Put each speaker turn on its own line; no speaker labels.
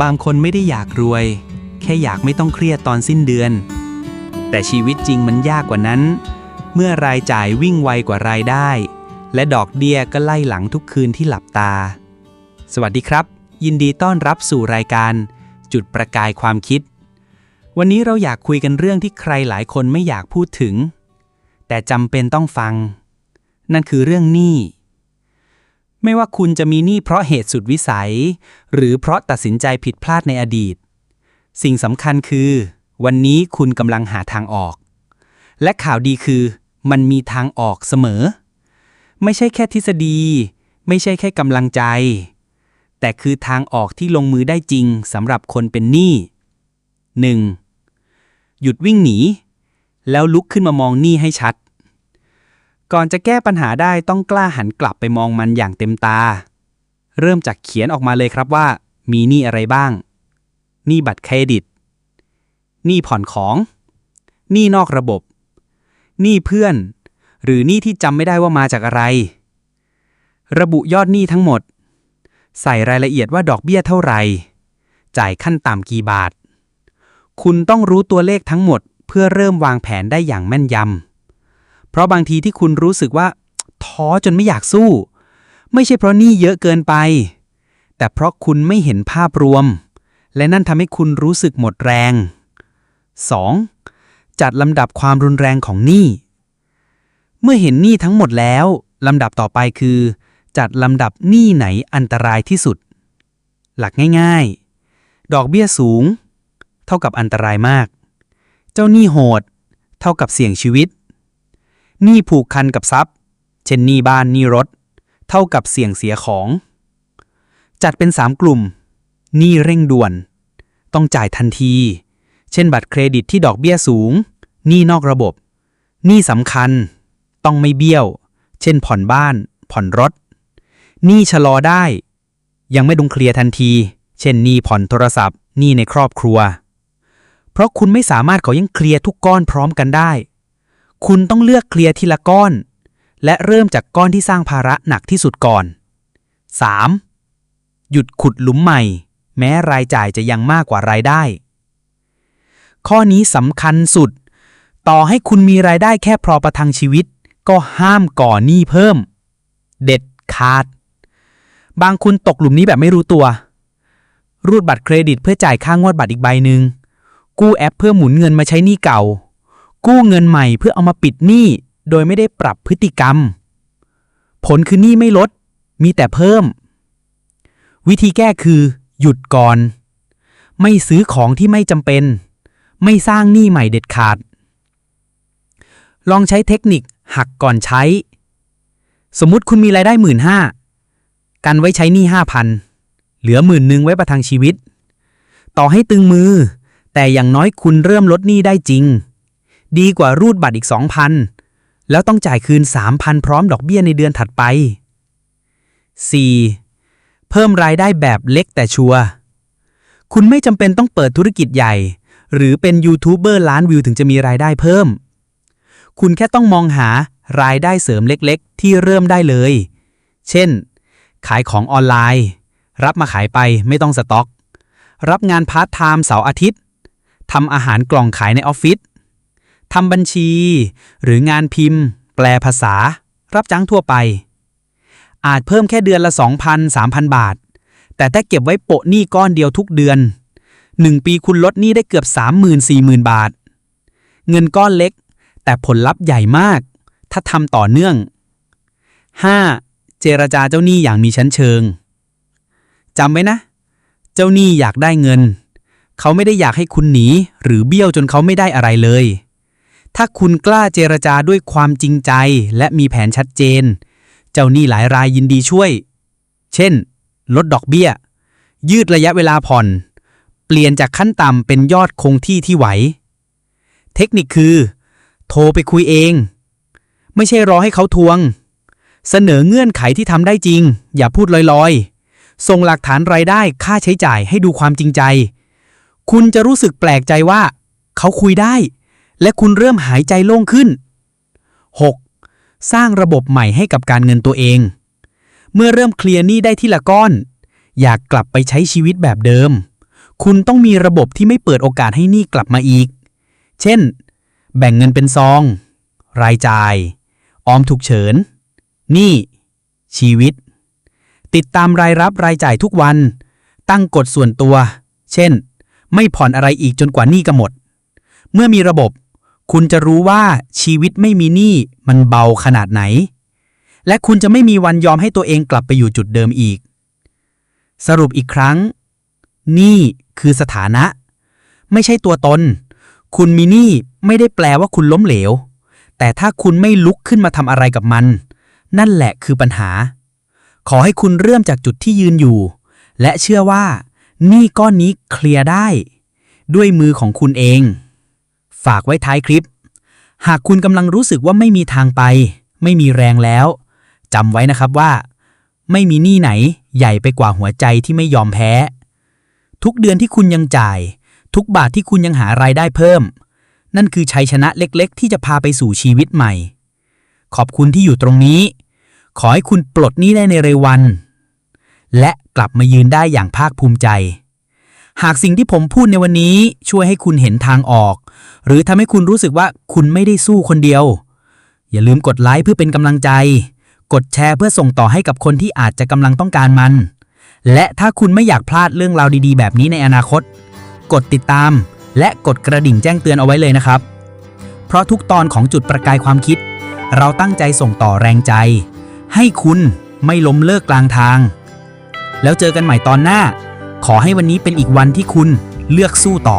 บางคนไม่ได้อยากรวย แค่อยากไม่ต้องเครียดตอนสิ้นเดือน แต่ชีวิตจริงมันยากกว่านั้น เมื่อรายจ่ายวิ่งไวกว่ารายได้ และดอกเบี้ยก็ไล่หลังทุกคืนที่หลับตา สวัสดีครับ ยินดีต้อนรับสู่รายการ จุดประกายความคิด วันนี้เราอยากคุยกันเรื่องที่ใครหลายคนไม่อยากพูดถึง แต่จำเป็นต้องฟัง นั่นคือเรื่องหนี้ ไม่ว่าคุณจะมีหนี้เพราะเหตุสุดวิสัย หรือเพราะตัดสินใจผิดพลาดในอดีต สิ่งสำคัญคือ วันนี้คุณกำลังหาทางออก และข่าวดีคือ มันมีทางออกเสมอ ไม่ใช่แค่ทฤษฎี ไม่ใช่แค่กำลังใจ แต่คือทางออกที่ลงมือได้จริงสำหรับคนเป็นหนี้ 1. หยุดวิ่งหนี แล้วลุกขึ้นมามองหนี้ให้ชัด ก่อนจะแก้ปัญหาได้ต้องกล้าหันกลับไปมองมันอย่างเต็มตา เริ่มจากเขียนออกมาเลยครับว่า มีหนี้อะไรบ้าง หนี้บัตรเครดิต หนี้ผ่อนของ หนี้นอกระบบ หนี้เพื่อน หรือหนี้ที่จำไม่ได้ว่ามาจากอะไร ระบุยอดหนี้ทั้งหมด ใส่รายละเอียดว่าดอกเบี้ยเท่าไหร่ จ่ายขั้นต่ำกี่บาท คุณต้องรู้ตัวเลขทั้งหมด เพื่อเริ่มวางแผนได้อย่างแม่นยำ เพราะบางทีที่คุณรู้สึกว่า ท้อจนไม่อยากสู้ ไม่ใช่เพราะหนี้เยอะเกินไป แต่เพราะคุณไม่เห็นภาพรวม และนั่นทำให้คุณรู้สึกหมดแรง 2. จัดลำดับความรุนแรงของหนี้ เมื่อเห็นหนี้ทั้งหมดแล้วลำดับต่อไปคือ จัดลำดับหนี้ไหนอันตรายที่สุด หลักง่ายๆ ดอกเบี้ยสูง เท่ากับอันตรายมาก เจ้าหนี้โหด เท่ากับเสี่ยงชีวิต หนี้ผูกคันกับทรัพย์ เช่นหนี้บ้านหนี้รถ เท่ากับเสี่ยงเสียของ จัดเป็น 3 กลุ่ม หนี้เร่งด่วน ต้องจ่ายทันที เช่นบัตรเครดิตที่ดอกเบี้ยสูง หนี้นอกระบบ หนี้สำคัญ ต้องไม่เบี้ยว เช่นผ่อนบ้าน ผ่อนรถ หนี้ชะลอได้ ยังไม่ต้องเคลียร์ทันที เช่นหนี้ผ่อนโทรศัพท์ หนี้ในครอบครัว เพราะคุณไม่สามารถขอยังเคลียร์ทุกก้อนพร้อมกันได้ คุณต้องเลือกเคลียร์ทีละก้อน และเริ่มจากก้อนที่สร้างภาระหนักที่สุดก่อน 3. หยุดขุดหลุมใหม่ แม้รายจ่ายจะยังมากกว่ารายได้ ข้อนี้สำคัญสุด ต่อให้คุณมีรายได้แค่พอประทังชีวิต ก็ห้ามก่อหนี้เพิ่ม เด็ดขาด บางคุณตกหลุมนี้แบบไม่รู้ตัว รูดบัตรเครดิตเพื่อจ่ายค่างวดบัตรอีกใบหนึ่งกู้แอปเพื่อหมุนเงินมาใช้หนี้เก่า กู้เงินใหม่เพื่อเอามาปิดหนี้โดยไม่ได้ปรับพฤติกรรม ผลคือหนี้ไม่ลด มีแต่เพิ่ม วิธีแก้คือหยุดก่อน ไม่ซื้อของที่ไม่จำเป็น ไม่สร้างหนี้ใหม่เด็ดขาด ลองใช้เทคนิคหักก่อนใช้ สมมุติคุณมีรายได้หมื่นห้ากันไว้ใช้หนี้ห้าพันเหลือหมื่นหนึ่งไว้ประทังชีวิต ต่อให้ตึงมือ แต่อย่างน้อยคุณเริ่มลดหนี้ได้จริง ดีกว่ารูดบัตรอีก 2,000 แล้วต้องจ่ายคืน 3,000 พร้อมดอกเบี้ยในเดือนถัดไป 4. เพิ่มรายได้แบบเล็กแต่ชัวร์คุณไม่จำเป็นต้องเปิดธุรกิจใหญ่ หรือเป็นยูทูบเบอร์ล้านวิวถึงจะมีรายได้เพิ่ม คุณแค่ต้องมองหารายได้เสริมเล็กๆ ที่เริ่มได้เลย เช่น ขายของออนไลน์ รับมาขายไปไม่ต้องสต็อก รับงานพาร์ทไทม์เสาร์อาทิตย์ทำอาหารกล่องขายในออฟฟิศ ทำบัญชี หรืองานพิมพ์ แปลภาษา รับจ้างทั่วไป อาจเพิ่มแค่เดือนละ 2,000 3,000 บาท แต่ถ้าเก็บไว้โปะหนี้ก้อนเดียวทุกเดือน 1 ปีคุณลดหนี้ได้เกือบ 30,000 40,000 บาท เงินก้อนเล็ก แต่ผลลัพธ์ใหญ่มาก ถ้าทำต่อเนื่อง 5. เจรจาเจ้าหนี้อย่างมีชั้นเชิงจำไว้นะ เจ้าหนี้อยากได้เงิน เขาไม่ได้อยากให้คุณหนี หรือเบี้ยวจนเขาไม่ได้อะไรเลย ถ้าคุณกล้าเจรจาด้วยความจริงใจและมีแผนชัดเจน เจ้าหนี้หลายรายยินดีช่วย เช่น ลดดอกเบี้ย ยืดระยะเวลาผ่อน เปลี่ยนจากขั้นต่ำเป็นยอดคงที่ที่ไหว เทคนิคคือ โทรไปคุยเอง ไม่ใช่รอให้เขาทวง เสนอเงื่อนไขที่ทำได้จริง อย่าพูดลอยๆ ส่งหลักฐานรายได้ค่าใช้จ่ายให้ดูความจริงใจ คุณจะรู้สึกแปลกใจว่า เขาคุยได้ และคุณเริ่มหายใจโล่งขึ้น 6. สร้างระบบใหม่ให้กับการเงินตัวเอง เมื่อเริ่มเคลียร์หนี้ได้ทีละก้อน อยากกลับไปใช้ชีวิตแบบเดิม คุณต้องมีระบบที่ไม่เปิดโอกาสให้หนี้กลับมาอีก เช่น แบ่งเงินเป็นซอง รายจ่าย ออมฉุกเฉิน หนี้ ชีวิต ติดตามรายรับรายจ่ายทุกวัน ตั้งกฎส่วนตัว เช่น ไม่ผ่อนอะไรอีกจนกว่าหนี้จะหมด เมื่อมีระบบ คุณจะรู้ว่าชีวิตไม่มีหนี้มันเบาขนาดไหน และคุณจะไม่มีวันยอมให้ตัวเองกลับไปอยู่จุดเดิมอีก สรุปอีกครั้ง นี่คือสถานะ ไม่ใช่ตัวตน คุณมีหนี้ไม่ได้แปลว่าคุณล้มเหลว แต่ถ้าคุณไม่ลุกขึ้นมาทำอะไรกับมัน นั่นแหละคือปัญหา ขอให้คุณเริ่มจากจุดที่ยืนอยู่ และเชื่อว่าหนี้ก้อนนี้เคลียร์ได้ ด้วยมือของคุณเอง ฝากไว้ท้ายคลิป หากคุณกำลังรู้สึกว่าไม่มีทางไป ไม่มีแรงแล้วจำไว้นะครับว่า ไม่มีหนี้ไหนใหญ่ไปกว่าหัวใจที่ไม่ยอมแพ้ ทุกเดือนที่คุณยังจ่าย ทุกบาทที่คุณยังหารายได้เพิ่ม นั่นคือชัยชนะเล็กๆ ที่จะพาไปสู่ชีวิตใหม่ ขอบคุณที่อยู่ตรงนี้ ขอให้คุณปลดหนี้ได้ในเร็ววัน และกลับมายืนได้อย่างภาคภูมิใจ หากสิ่งที่ผมพูดในวันนี้ช่วยให้คุณเห็นทางออก หรือทำให้คุณรู้สึกว่าคุณไม่ได้สู้คนเดียว อย่าลืมกดไลค์เพื่อเป็นกำลังใจ กดแชร์เพื่อส่งต่อให้กับคนที่อาจจะกำลังต้องการมัน และถ้าคุณไม่อยากพลาดเรื่องราวดีๆ แบบนี้ในอนาคต กดติดตาม และกดกระดิ่งแจ้งเตือนเอาไว้เลยนะครับ เพราะทุกตอนของจุดประกายความคิด เราตั้งใจส่งต่อแรงใจ ให้คุณไม่ล้มเลิกกลางทาง แล้วเจอกันใหม่ตอนหน้า ขอให้วันนี้เป็นอีกวันที่คุณเลือกสู้ต่อ